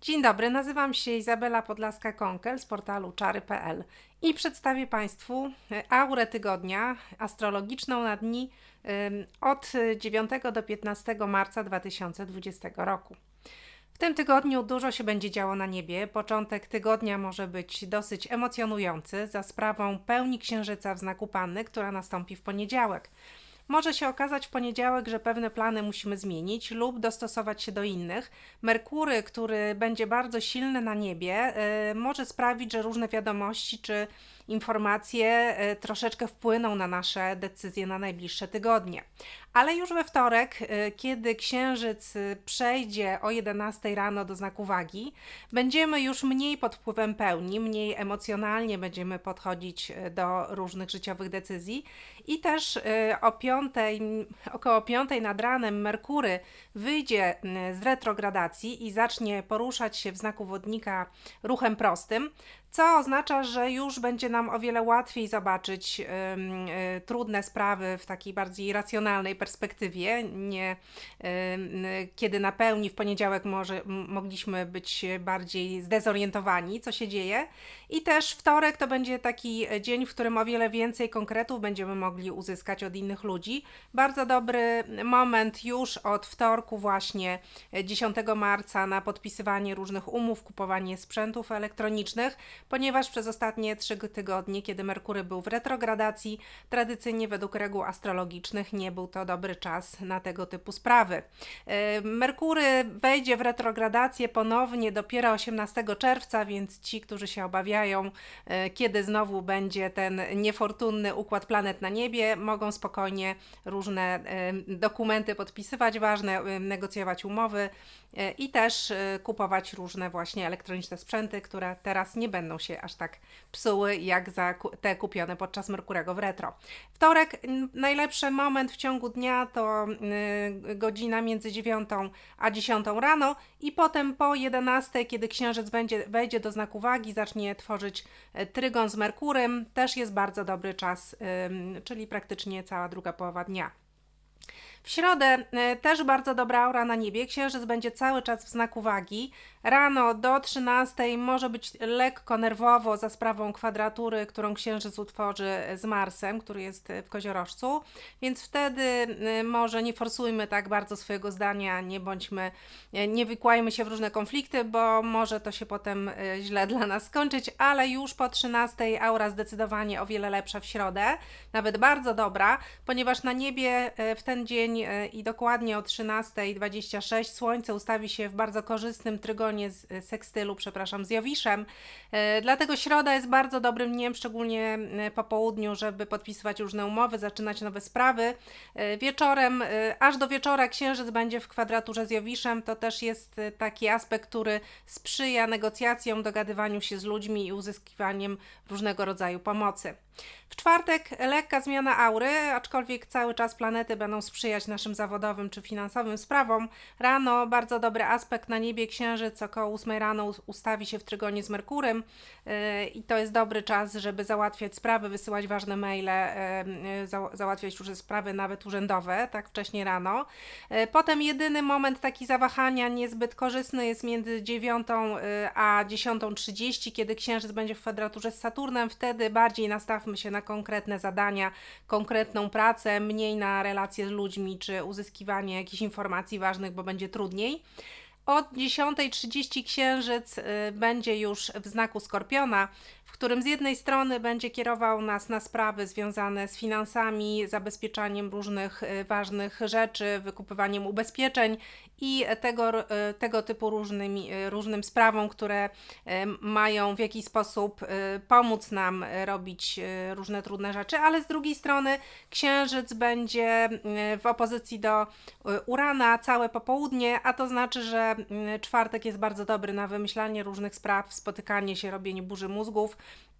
Dzień dobry, nazywam się Izabela Podlaska-Konkel z portalu czary.pl i przedstawię Państwu e, aurę tygodnia astrologiczną na dni od 9 do 15 marca 2020 roku. W tym tygodniu dużo się będzie działo na niebie. Początek tygodnia może być dosyć emocjonujący za sprawą pełni księżyca w znaku panny, która nastąpi w poniedziałek. Może się okazać w poniedziałek, że pewne plany musimy zmienić lub dostosować się do innych. Merkury, który będzie bardzo silny na niebie, yy, może sprawić, że różne wiadomości czy informacje y, troszeczkę wpłyną na nasze decyzje na najbliższe tygodnie. Ale już we wtorek, y, kiedy księżyc y, przejdzie o 11 rano do znaku wagi, będziemy już mniej pod wpływem pełni, mniej emocjonalnie będziemy podchodzić do różnych życiowych decyzji i też o 5, około 5 nad ranem Merkury wyjdzie z retrogradacji i zacznie poruszać się w znaku wodnika ruchem prostym, co oznacza, że już będzie nam o wiele łatwiej zobaczyć y, trudne sprawy w takiej bardziej racjonalnej perspektywie, nie kiedy na pełni w poniedziałek może, mogliśmy być bardziej zdezorientowani, co się dzieje. I też wtorek to będzie taki dzień, w którym o wiele więcej konkretów będziemy mogli uzyskać od innych ludzi. Bardzo dobry moment już od wtorku właśnie 10 marca na podpisywanie różnych umów, kupowanie sprzętów elektronicznych ponieważ przez ostatnie trzy tygodnie, kiedy Merkury był w retrogradacji, tradycyjnie według reguł astrologicznych nie był to dobry czas na tego typu sprawy. E, Merkury wejdzie w retrogradację ponownie dopiero 18 czerwca, więc ci, którzy się obawiają, e, kiedy znowu będzie ten niefortunny układ planet na niebie, mogą spokojnie różne e, dokumenty podpisywać, ważne, negocjować umowy i też kupować różne właśnie elektroniczne sprzęty, które teraz nie będą się aż tak psuły jak za te kupione podczas Merkurego w retro. Wtorek, najlepszy moment w ciągu dnia to godzina między 9 a 10 rano i potem po 11, kiedy księżyc będzie, wejdzie do znaku wagi, zacznie tworzyć e, trygon z Merkurem, też jest bardzo dobry czas, czyli praktycznie cała druga połowa dnia. W środę e, też bardzo dobra aura na niebie. Księżyc będzie cały czas w znaku wagi. Rano do 13 może być lekko nerwowo za sprawą kwadratury, którą Księżyc utworzy z Marsem, który jest w koziorożcu, więc wtedy e, może nie forsujmy tak bardzo swojego zdania, nie bądźmy, e, nie wykłajmy się w różne konflikty, bo może to się potem źle dla nas skończyć, ale już po 13 aura zdecydowanie o wiele lepsza w środę, nawet bardzo dobra, ponieważ na niebie w ten dzień E, i dokładnie o 13.26 Słońce ustawi się w bardzo korzystnym trygonie z e, sekstylu, przepraszam, z Jowiszem. E, dlatego środa jest bardzo dobrym dniem, szczególnie po południu, żeby podpisywać różne umowy, zaczynać nowe sprawy. Wieczorem, aż do wieczora księżyc będzie w kwadraturze z Jowiszem. To też jest taki aspekt, który sprzyja negocjacjom, dogadywaniu się z ludźmi i uzyskiwaniem różnego rodzaju pomocy. W czwartek lekka zmiana aury, aczkolwiek cały czas planety będą sprzyjać naszym zawodowym czy finansowym sprawom. Rano bardzo dobry aspekt na niebie księżyc około 8 rano ustawi się w trygonie z Merkurem yy, i to jest dobry czas, żeby załatwiać sprawy, wysyłać ważne maile, yy, za, załatwiać różne sprawy nawet urzędowe, tak wcześnie rano. Yy, potem jedyny moment taki zawahania niezbyt korzystny jest między 9 a 10.30, kiedy księżyc będzie w kwadraturze z Saturnem, wtedy bardziej nastaw skupmy się na konkretne zadania, konkretną pracę, mniej na relacje z ludźmi czy uzyskiwanie jakichś informacji ważnych, bo będzie trudniej. Od 10.30 księżyc y, będzie już w znaku skorpiona, którym z jednej strony będzie kierował nas na sprawy związane z finansami, zabezpieczaniem różnych y, ważnych rzeczy, wykupywaniem ubezpieczeń i tego, y, tego typu różnymi, różnym sprawom, które mają w jakiś sposób pomóc nam robić różne trudne rzeczy, ale z drugiej strony księżyc będzie w opozycji do Urana całe popołudnie, a to znaczy, że czwartek jest bardzo dobry na wymyślanie różnych spraw, spotykanie się, robienie burzy mózgów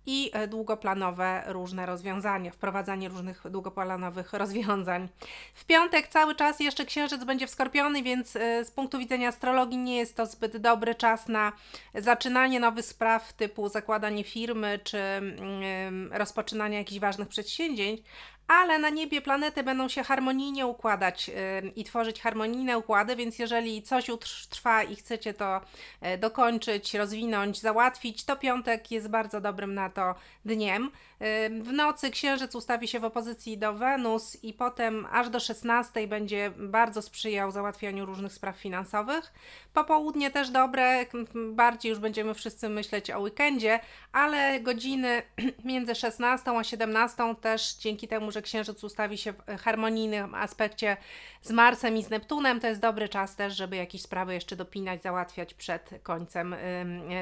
i e, długoplanowe różne rozwiązania, wprowadzanie różnych długoplanowych rozwiązań. W piątek cały czas jeszcze księżyc będzie w skorpiony, więc e, z punktu widzenia astrologii nie jest to zbyt dobry czas na zaczynanie nowych spraw typu zakładanie firmy czy mm, rozpoczynanie jakichś ważnych przedsięwzięć, ale na niebie planety będą się harmonijnie układać y, i tworzyć harmonijne układy, więc jeżeli coś trwa i chcecie to e, dokończyć, rozwinąć, załatwić, to piątek jest bardzo dobrym na to dniem. Y, W nocy księżyc ustawi się w opozycji do Wenus i potem aż do 16 będzie bardzo sprzyjał załatwianiu różnych spraw finansowych. Popołudnie też dobre, bardziej już będziemy wszyscy myśleć o weekendzie, ale godziny między 16 a 17 też dzięki temu, że księżyc ustawi się w harmonijnym aspekcie z Marsem i z Neptunem, to jest dobry czas też, żeby jakieś sprawy jeszcze dopinać, załatwiać przed końcem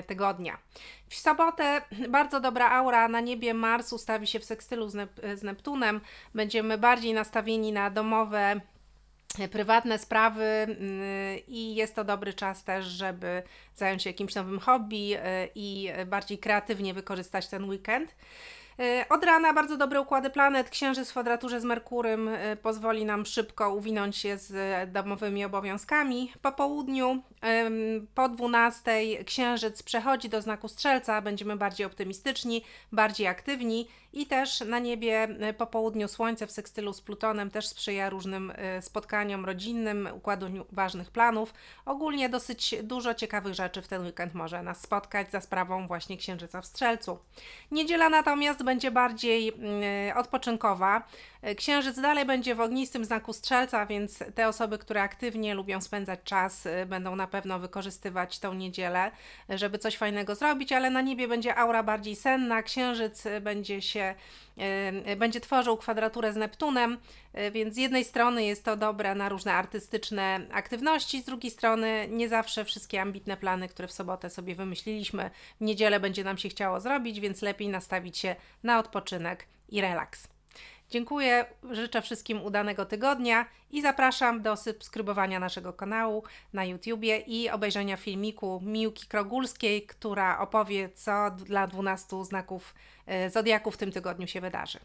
tygodnia. W sobotę bardzo dobra aura na niebie Mars ustawi się w sekstylu z, z Neptunem. Będziemy bardziej nastawieni na domowe e, prywatne sprawy mm, i jest to dobry czas też, żeby zająć się jakimś nowym hobby e, i bardziej kreatywnie wykorzystać ten weekend. E, Od rana bardzo dobre układy planet. Księżyc w kwadraturze z Merkurym e, pozwoli nam szybko uwinąć się z e, domowymi obowiązkami. Po południu, po 12, Księżyc przechodzi do znaku Strzelca. Będziemy bardziej optymistyczni, bardziej aktywni i też na niebie po południu Słońce w sekstylu z Plutonem też sprzyja różnym spotkaniom rodzinnym, układaniu ważnych planów. Ogólnie dosyć dużo ciekawych rzeczy w ten weekend może nas spotkać za sprawą właśnie Księżyca w Strzelcu. Niedziela natomiast będzie bardziej mm, odpoczynkowa. E, Księżyc dalej będzie w ognistym znaku Strzelca, więc te osoby, które aktywnie lubią spędzać czas, e, będą na pewno wykorzystywać tą niedzielę, e, żeby coś fajnego zrobić, ale na niebie będzie aura bardziej senna. Księżyc e, będzie się e, będzie tworzył kwadraturę z Neptunem, e, więc z jednej strony jest to dobre na różne artystyczne aktywności, z drugiej strony nie zawsze wszystkie ambitne plany, które w sobotę sobie wymyśliliśmy, w niedzielę będzie nam się chciało zrobić, więc lepiej nastawić się na odpoczynek i relaks. Dziękuję, życzę wszystkim udanego tygodnia i zapraszam do subskrybowania naszego kanału na YouTubie i obejrzenia filmiku Miłki Krogulskiej, która opowie, co dla 12 znaków e, Zodiaku w tym tygodniu się wydarzy.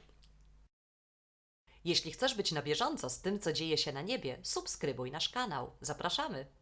Jeśli chcesz być na bieżąco z tym, co dzieje się na niebie, subskrybuj nasz kanał. Zapraszamy!